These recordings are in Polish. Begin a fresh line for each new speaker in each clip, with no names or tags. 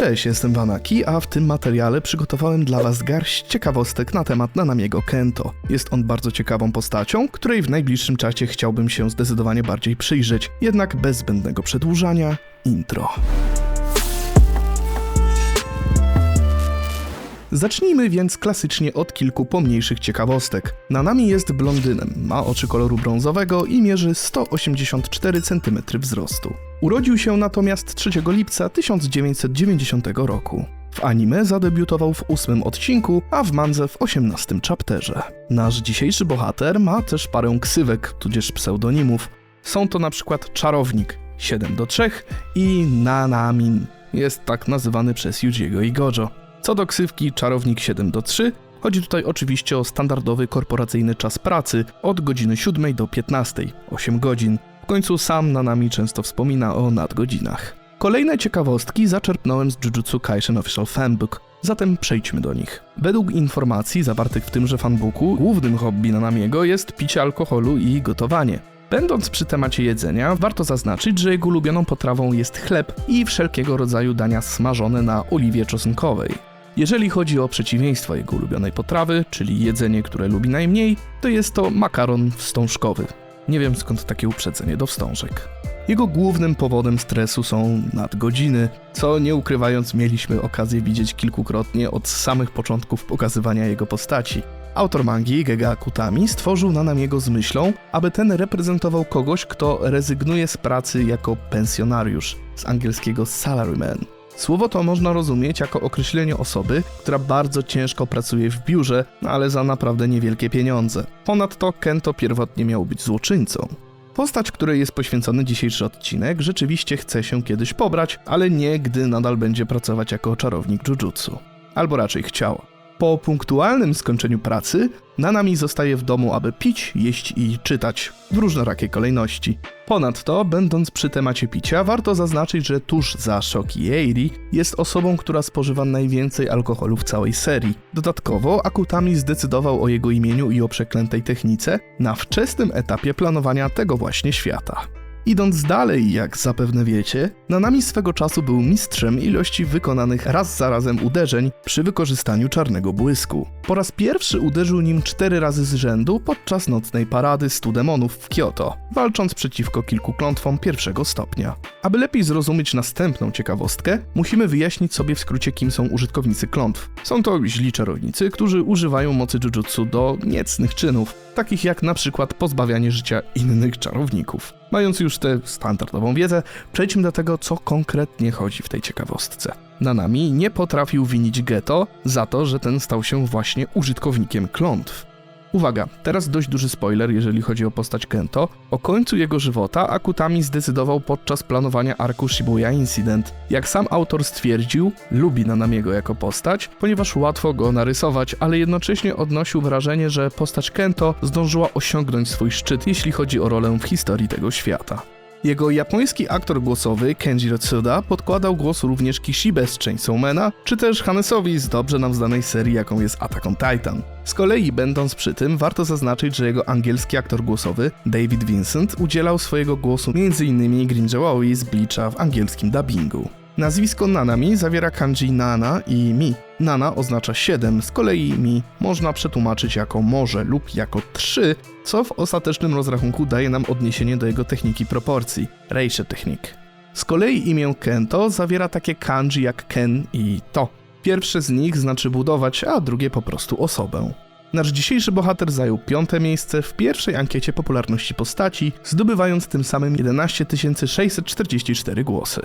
Cześć, jestem Vanaki, a w tym materiale przygotowałem dla Was garść ciekawostek na temat Nanamiego Kento. Jest on bardzo ciekawą postacią, której w najbliższym czasie chciałbym się zdecydowanie bardziej przyjrzeć, jednak bez zbędnego przedłużania, intro. Zacznijmy więc klasycznie od kilku pomniejszych ciekawostek. Nanami jest blondynem, ma oczy koloru brązowego i mierzy 184 cm wzrostu. Urodził się natomiast 3 lipca 1990 roku. W anime zadebiutował w ósmym odcinku, a w mandze w 18 chapterze. Nasz dzisiejszy bohater ma też parę ksywek, tudzież pseudonimów. Są to na przykład Czarownik 7 do 3 i Nanamin. Jest tak nazywany przez Yujiego i Gojo. Co do ksywki Czarownik 7 do 3, chodzi tutaj oczywiście o standardowy korporacyjny czas pracy od godziny 7 do 15, 8 godzin. W końcu sam Nanami często wspomina o nadgodzinach. Kolejne ciekawostki zaczerpnąłem z Jujutsu Kaisen Official Fanbook, zatem przejdźmy do nich. Według informacji zawartych w tymże fanbooku, głównym hobby Nanamiego jest picie alkoholu i gotowanie. Będąc przy temacie jedzenia, warto zaznaczyć, że jego ulubioną potrawą jest chleb i wszelkiego rodzaju dania smażone na oliwie czosnkowej. Jeżeli chodzi o przeciwieństwo jego ulubionej potrawy, czyli jedzenie, które lubi najmniej, to jest to makaron wstążkowy. Nie wiem skąd takie uprzedzenie do wstążek. Jego głównym powodem stresu są nadgodziny, co nie ukrywając mieliśmy okazję widzieć kilkukrotnie od samych początków pokazywania jego postaci. Autor mangi Gega Akutami stworzył Nanamiego z myślą, aby ten reprezentował kogoś, kto rezygnuje z pracy jako pensjonariusz, z angielskiego salaryman. Słowo to można rozumieć jako określenie osoby, która bardzo ciężko pracuje w biurze, ale za naprawdę niewielkie pieniądze. Ponadto Kento pierwotnie miał być złoczyńcą. Postać, której jest poświęcony dzisiejszy odcinek, rzeczywiście chce się kiedyś pobrać, ale nie gdy nadal będzie pracować jako czarownik jujutsu. Albo raczej chciała. Po punktualnym skończeniu pracy, Nanami zostaje w domu, aby pić, jeść i czytać w różnorakiej kolejności. Ponadto, będąc przy temacie picia, warto zaznaczyć, że tuż za Shoki Eiri jest osobą, która spożywa najwięcej alkoholu w całej serii. Dodatkowo, Akutami zdecydował o jego imieniu i o przeklętej technice na wczesnym etapie planowania tego właśnie świata. Idąc dalej, jak zapewne wiecie, Nanami swego czasu był mistrzem ilości wykonanych raz za razem uderzeń przy wykorzystaniu czarnego błysku. Po raz pierwszy uderzył nim cztery razy z rzędu podczas nocnej parady stu demonów w Kyoto, walcząc przeciwko kilku klątwom pierwszego stopnia. Aby lepiej zrozumieć następną ciekawostkę, musimy wyjaśnić sobie w skrócie, kim są użytkownicy klątw. Są to źli czarownicy, którzy używają mocy jujutsu do niecnych czynów, takich jak na przykład pozbawianie życia innych czarowników. Mając już tę standardową wiedzę, przejdźmy do tego, co konkretnie chodzi w tej ciekawostce. Nanami nie potrafił winić Geto za to, że ten stał się właśnie użytkownikiem klątw. Uwaga, teraz dość duży spoiler, jeżeli chodzi o postać Kento. O końcu jego żywota Akutami zdecydował podczas planowania arku Shibuya Incident. Jak sam autor stwierdził, lubi Nanamiego jako postać, ponieważ łatwo go narysować, ale jednocześnie odnosił wrażenie, że postać Kento zdążyła osiągnąć swój szczyt, jeśli chodzi o rolę w historii tego świata. Jego japoński aktor głosowy Kenji Tsuda podkładał głos również Kishibe z Chainsawmana, czy też Hannesowi z dobrze nam znanej serii jaką jest Attack on Titan. Z kolei będąc przy tym, warto zaznaczyć, że jego angielski aktor głosowy David Vincent udzielał swojego głosu m.in. Grinjawowi z Bleacha w angielskim dubbingu. Nazwisko Nanami zawiera kanji Nana i Mi. Nana oznacza 7, z kolei Mi można przetłumaczyć jako morze lub jako 3, co w ostatecznym rozrachunku daje nam odniesienie do jego techniki proporcji, Reishi Technique. Z kolei imię Kento zawiera takie kanji jak Ken i To. Pierwsze z nich znaczy budować, a drugie po prostu osobę. Nasz dzisiejszy bohater zajął piąte miejsce w pierwszej ankiecie popularności postaci, zdobywając tym samym 11 644 głosy.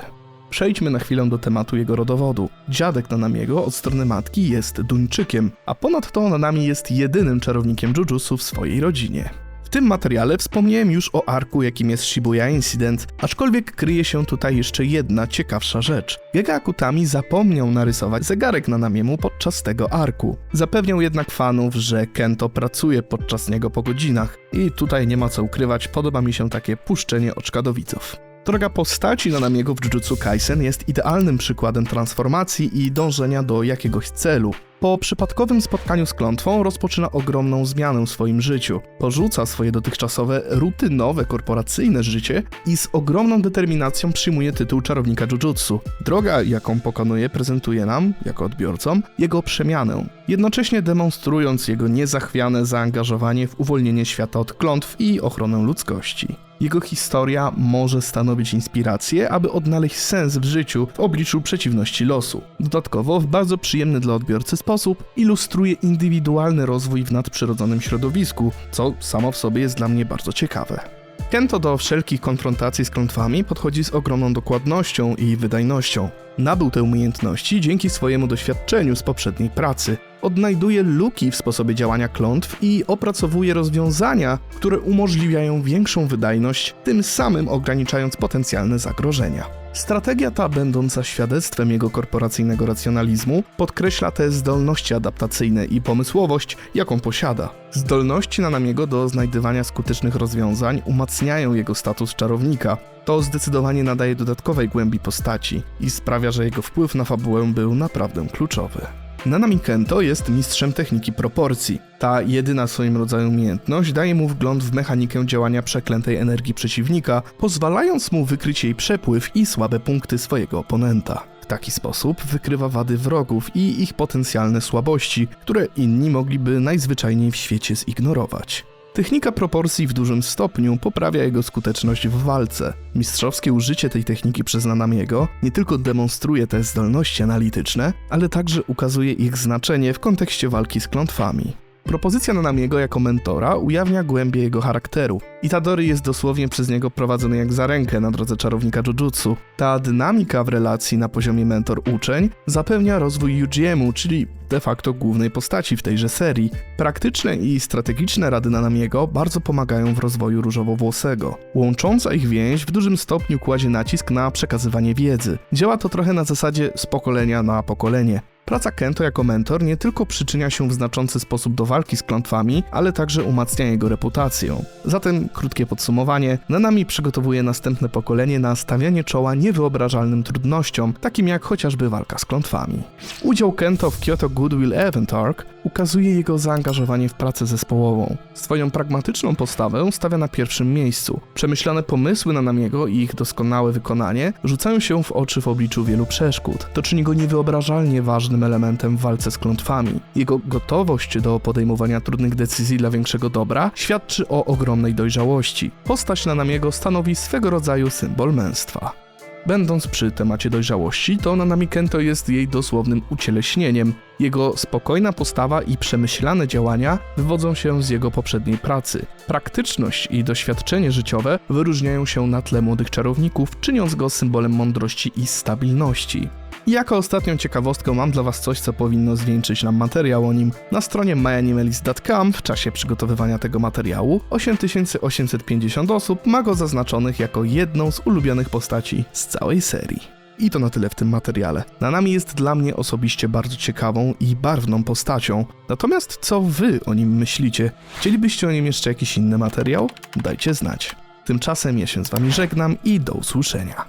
Przejdźmy na chwilę do tematu jego rodowodu. Dziadek Nanamiego od strony matki jest Duńczykiem, a ponadto Nanami jest jedynym czarownikiem Jujutsu w swojej rodzinie. W tym materiale wspomniałem już o arku, jakim jest Shibuya Incident, aczkolwiek kryje się tutaj jeszcze jedna ciekawsza rzecz. Gega Akutami zapomniał narysować zegarek na namiemu podczas tego arku. Zapewniał jednak fanów, że Kento pracuje podczas niego po godzinach i tutaj nie ma co ukrywać, podoba mi się takie puszczenie oczka do widzów. Droga postaci Nanamiego w Jujutsu Kaisen jest idealnym przykładem transformacji i dążenia do jakiegoś celu. Po przypadkowym spotkaniu z klątwą rozpoczyna ogromną zmianę w swoim życiu. Porzuca swoje dotychczasowe, rutynowe, korporacyjne życie i z ogromną determinacją przyjmuje tytuł czarownika Jujutsu. Droga, jaką pokonuje, prezentuje nam, jako odbiorcom, jego przemianę, jednocześnie demonstrując jego niezachwiane zaangażowanie w uwolnienie świata od klątw i ochronę ludzkości. Jego historia może stanowić inspirację, aby odnaleźć sens w życiu w obliczu przeciwności losu. Dodatkowo, w bardzo przyjemny dla odbiorcy sposób, ilustruje indywidualny rozwój w nadprzyrodzonym środowisku, co samo w sobie jest dla mnie bardzo ciekawe. Kento do wszelkich konfrontacji z klątwami podchodzi z ogromną dokładnością i wydajnością. Nabył te umiejętności dzięki swojemu doświadczeniu z poprzedniej pracy. Odnajduje luki w sposobie działania klątw i opracowuje rozwiązania, które umożliwiają większą wydajność, tym samym ograniczając potencjalne zagrożenia. Strategia ta, będąca świadectwem jego korporacyjnego racjonalizmu, podkreśla te zdolności adaptacyjne i pomysłowość, jaką posiada. Zdolności Nanamiego do znajdywania skutecznych rozwiązań umacniają jego status czarownika. To zdecydowanie nadaje dodatkowej głębi postaci i sprawia, że jego wpływ na fabułę był naprawdę kluczowy. Nanami Kento jest mistrzem techniki proporcji. Ta jedyna w swoim rodzaju umiejętność daje mu wgląd w mechanikę działania przeklętej energii przeciwnika, pozwalając mu wykryć jej przepływ i słabe punkty swojego oponenta. W taki sposób wykrywa wady wrogów i ich potencjalne słabości, które inni mogliby najzwyczajniej w świecie zignorować. Technika proporcji w dużym stopniu poprawia jego skuteczność w walce. Mistrzowskie użycie tej techniki przez Nanamiego nie tylko demonstruje te zdolności analityczne, ale także ukazuje ich znaczenie w kontekście walki z klątwami. Propozycja Nanamiego jako mentora ujawnia głębię jego charakteru. Itadori jest dosłownie przez niego prowadzony jak za rękę na drodze czarownika Jujutsu. Ta dynamika w relacji na poziomie mentor-uczeń zapewnia rozwój Yujiemu, czyli de facto głównej postaci w tejże serii. Praktyczne i strategiczne rady Nanamiego bardzo pomagają w rozwoju różowowłosego. Łącząca ich więź w dużym stopniu kładzie nacisk na przekazywanie wiedzy. Działa to trochę na zasadzie z pokolenia na pokolenie. Praca Kento jako mentor nie tylko przyczynia się w znaczący sposób do walki z klątwami, ale także umacnia jego reputację. Zatem, krótkie podsumowanie, Nanami przygotowuje następne pokolenie na stawianie czoła niewyobrażalnym trudnościom, takim jak chociażby walka z klątwami. Udział Kento w Kyoto Goodwill Event Arc ukazuje jego zaangażowanie w pracę zespołową. Swoją pragmatyczną postawę stawia na pierwszym miejscu. Przemyślane pomysły Nanamiego i ich doskonałe wykonanie rzucają się w oczy w obliczu wielu przeszkód. To czyni go niewyobrażalnie ważnym elementem w walce z klątwami. Jego gotowość do podejmowania trudnych decyzji dla większego dobra świadczy o ogromnej dojrzałości. Postać Nanamiego stanowi swego rodzaju symbol męstwa. Będąc przy temacie dojrzałości, to Nanami Kento jest jej dosłownym ucieleśnieniem. Jego spokojna postawa i przemyślane działania wywodzą się z jego poprzedniej pracy. Praktyczność i doświadczenie życiowe wyróżniają się na tle młodych czarowników, czyniąc go symbolem mądrości i stabilności. I jako ostatnią ciekawostkę mam dla Was coś, co powinno zwieńczyć nam materiał o nim. Na stronie myanimalist.com w czasie przygotowywania tego materiału 8850 osób ma go zaznaczonych jako jedną z ulubionych postaci z całej serii. I to na tyle w tym materiale. Nanami jest dla mnie osobiście bardzo ciekawą i barwną postacią. Natomiast co wy o nim myślicie? Chcielibyście o nim jeszcze jakiś inny materiał? Dajcie znać. Tymczasem ja się z wami żegnam i do usłyszenia.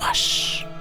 Łasz.